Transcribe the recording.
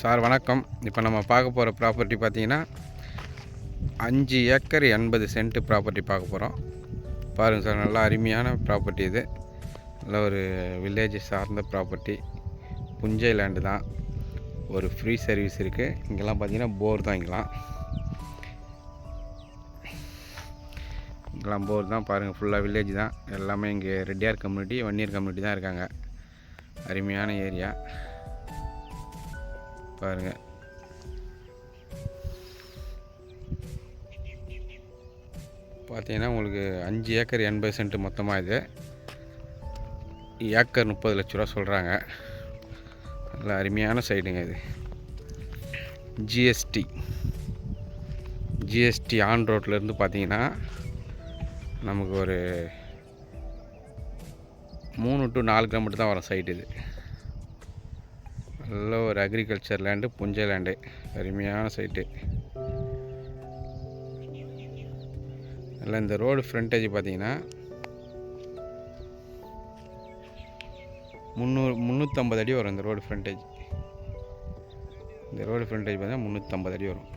Sir வணக்கம். இப்போ நம்ம பார்க்க போகிற ப்ராப்பர்ட்டி பார்த்தீங்கன்னா அஞ்சு ஏக்கர் எண்பது சென்ட் ப்ராப்பர்ட்டி பார்க்க போகிறோம் பாருங்கள் சார் நல்லா அருமையான ப்ராப்பர்ட்டி இது. நல்ல ஒரு வில்லேஜ் சார்ந்த ப்ராப்பர்ட்டி புஞ்சை லேண்டு தான். ஒரு ஃப்ரீ சர்வீஸ் இருக்குது இங்கெல்லாம் பார்த்தீங்கன்னா போர் தான் இங்கெல்லாம். இங்கெல்லாம் போர் தான். பாருங்கள் ஃபுல்லாக வில்லேஜ் தான். எல்லாமே இங்கே ரெட்டியார் கம்யூனிட்டி வன்னியர் கம்யூனிட்டி தான் இருக்காங்க. அருமையான ஏரியா பாருங்கள் பார்த்தீங்கன்னா உங்களுக்கு அஞ்சு ஏக்கர் எண்பது சென்ட் மொத்தமாக இது. ஏக்கர் முப்பது லட்ச ரூபா சொல்கிறாங்க நல்ல அருமையான சைடுங்க இது. ஜிஎஸ்டி ஜிஎஸ்டி ஆன் ரோட்லேருந்து பார்த்தீங்கன்னா நமக்கு ஒரு மூணு டு நாலு கிலோமீட்டர் தான் வரும் சைட் இது. நல்ல ஒரு அக்ரிகல்ச்சர் லேண்டு புஞ்சை லேண்டு அருமையான சைட்டு நல்லா இந்த ரோடு ஃப்ரண்டேஜ் பார்த்தீங்கன்னா முந்நூறு முந்நூற்றம்பது அடி வரும் இந்த ரோடு ஃப்ரண்டேஜ் இந்த ரோடு ஃப்ரண்டேஜ் பார்த்தீங்கன்னா முந்நூற்றம்பது அடி வரும்.